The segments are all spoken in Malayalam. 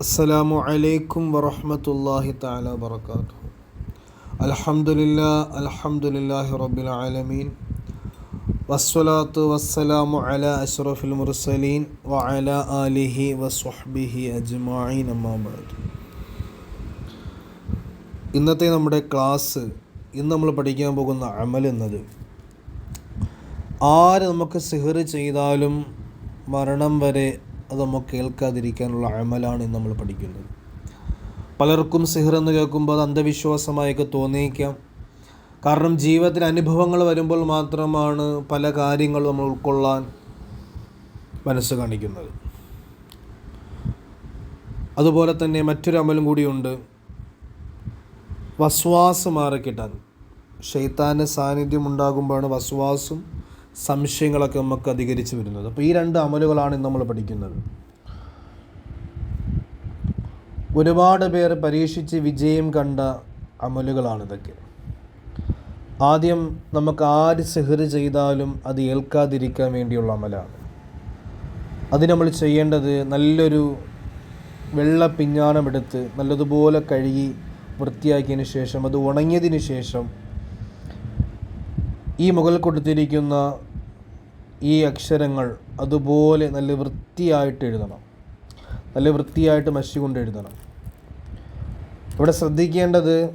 അസ്സലാമു അലൈക്കും വറഹമത്തല്ലാഹി താല വർക്കാത്തു അൽഹംദുലില്ലാ അലഹമുല്ലാഹി റബ്ബിൽ ആലമീൻ. വസ്സലാത്തു വസ്സലാമു അല അഷ്റഫുൽ മുർസലീൻ വ അല ആലിഹി വസ്വഹ്ബിഹി അജ്മായിൻ അമ്മാബാദ് ഇന്നത്തെ നമ്മുടെ ക്ലാസ് ഇന്ന് നമ്മൾ പഠിക്കാൻ പോകുന്ന അമൽ എന്നത് ആര് നമുക്ക് സിഹർ ചെയ്താലും മരണം വരെ അത് നമ്മൾ കേൾക്കാതിരിക്കാനുള്ള അമലാണ് നമ്മൾ പഠിക്കുന്നത്. പലർക്കും സിഹർ എന്ന് കേൾക്കുമ്പോൾ അത് അന്ധവിശ്വാസമായൊക്കെ തോന്നിയേക്കാം. കാരണം ജീവിതത്തിൽ അനുഭവങ്ങൾ വരുമ്പോൾ മാത്രമാണ് പല കാര്യങ്ങളും നമ്മൾ ഉൾക്കൊള്ളാൻ മനസ്സ് കാണിക്കുന്നത്. അതുപോലെ തന്നെ മറ്റൊരു അമലും കൂടിയുണ്ട്. വസ്വാസ് മാറിക്കിട്ടാൻ. ഷെയ്ത്താന്റെ സാന്നിധ്യം ഉണ്ടാകുമ്പോഴാണ് വസ്വാസും സംശയങ്ങളൊക്കെ നമുക്ക് അധികരിച്ച് വരുന്നത്. അപ്പോൾ ഈ രണ്ട് അമലുകളാണ് നമ്മൾ പഠിക്കുന്നത്. ഒരുപാട് പേർ പരീക്ഷിച്ച് വിജയം കണ്ട അമലുകളാണ് ഇതൊക്കെ. ആദ്യം നമുക്ക് ആര് സെഹർ ചെയ്താലും അത് ഏൽക്കാതിരിക്കാൻ വേണ്ടിയുള്ള അമലാണ്. അത് നമ്മൾ ചെയ്യേണ്ടത് നല്ലൊരു വെള്ള പിഞ്ഞാണമെടുത്ത് നല്ലതുപോലെ കഴുകി വൃത്തിയാക്കിയതിന് ശേഷം അത് ഉണങ്ങിയതിന് ശേഷം ഈ മുകളിൽ കൊടുത്തിരിക്കുന്ന ഈ അക്ഷരങ്ങൾ അതുപോലെ നല്ല വൃത്തിയായിട്ട് എഴുതണം. നല്ല വൃത്തിയായിട്ട് മഷി കൊണ്ട് എഴുതണം. ഇവിടെ ശ്രദ്ധിക്കേണ്ടത്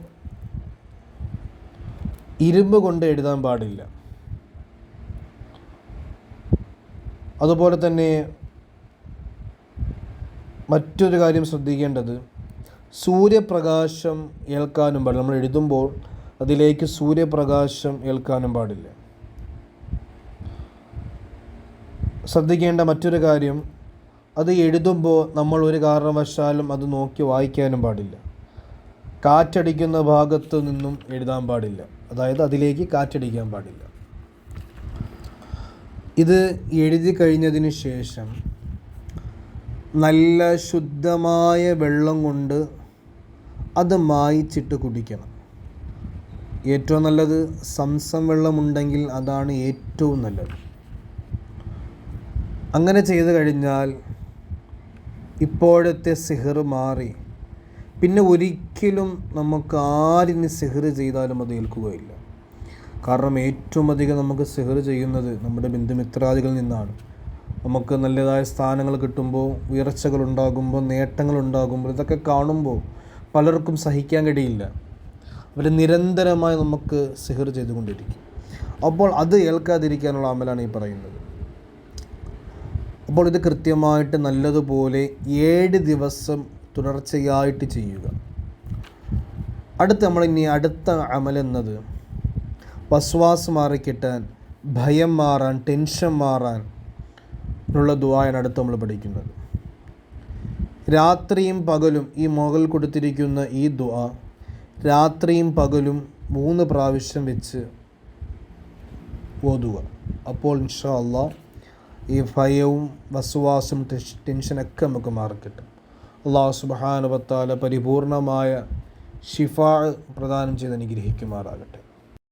ഇരുമ്പ് കൊണ്ട് എഴുതാൻ പാടില്ല. അതുപോലെ തന്നെ മറ്റൊരു കാര്യം ശ്രദ്ധിക്കേണ്ടത് സൂര്യപ്രകാശം ഏൽക്കാനും പാടില്ല. നമ്മൾ എഴുതുമ്പോൾ അതിലേക്ക് സൂര്യപ്രകാശം ഏൽക്കാനും പാടില്ല. ശ്രദ്ധിക്കേണ്ട മറ്റൊരു കാര്യം അത് എഴുതുമ്പോൾ നമ്മൾ ഒരു കാരണവശാലും അത് നോക്കി വായിക്കാനും പാടില്ല. കാറ്റടിക്കുന്ന ഭാഗത്ത് നിന്നും എഴുതാൻ പാടില്ല. അതായത് അതിലേക്ക് കാറ്റടിക്കാൻ പാടില്ല. ഇത് എഴുതി കഴിഞ്ഞതിന് ശേഷം നല്ല ശുദ്ധമായ വെള്ളം കൊണ്ട് അത് മായിച്ചിട്ട് കുടിക്കണം. ഏറ്റവും നല്ലത് സംസം വെള്ളമുണ്ടെങ്കിൽ അതാണ് ഏറ്റവും നല്ലത്. അങ്ങനെ ചെയ്തു കഴിഞ്ഞാൽ ഇപ്പോഴത്തെ സിഹർ മാറി. പിന്നെ ഒരിക്കലും നമുക്ക് ആരിന് സിഹർ ചെയ്താലും അത് ഏൽക്കുകയില്ല. കാരണം ഏറ്റവും അധികം നമുക്ക് സിഹർ ചെയ്യുന്നത് നമ്മുടെ ബന്ധുമിത്രാദികളിൽ നിന്നാണ്. നമുക്ക് നല്ലതായ സ്ഥാനങ്ങൾ കിട്ടുമ്പോൾ ഉയർച്ചകൾ ഉണ്ടാകുമ്പോൾ നേട്ടങ്ങൾ ഉണ്ടാകുമ്പോൾ ഇതൊക്കെ കാണുമ്പോൾ പലർക്കും സഹിക്കാൻ കഴിയില്ല. അവർ നിരന്തരമായി നമുക്ക് സിഹർ ചെയ്തുകൊണ്ടിരിക്കും. അപ്പോൾ അത് ഏൽക്കാതിരിക്കാനുള്ള അമലാണ് ഈ പറയുന്നത്. അപ്പോൾ ഇത് കൃത്യമായിട്ട് നല്ലതുപോലെ ഏഴ് ദിവസം തുടർച്ചയായിട്ട് ചെയ്യുക. അടുത്ത് നമ്മൾ ഇനി അടുത്ത അമൽ എന്നത് വസ്വാസ് മാറിക്കിട്ടാൻ ഭയം മാറാൻ ടെൻഷൻ മാറാൻ ഉള്ള ദുവായാണ് അടുത്ത് നമ്മൾ പഠിക്കുന്നത്. രാത്രിയും പകലും ഈ മുകൾ കൊടുത്തിരിക്കുന്ന ഈ ദുആ രാത്രിയും പകലും മൂന്ന് പ്രാവശ്യം വെച്ച് ഓതുക. അപ്പോൾ ഇൻഷാ അള്ളാഹ് ഈ ഭയവും വസുവാസും ടെൻഷനൊക്കെ നമുക്ക് മാറിക്കിട്ടും അള്ളാഹു സുബാനുവത്താല പരിപൂർണമായ ഷിഫാ പ്രദാനം ചെയ്ത് അനുഗ്രഹിക്കുമാറാകട്ടെ.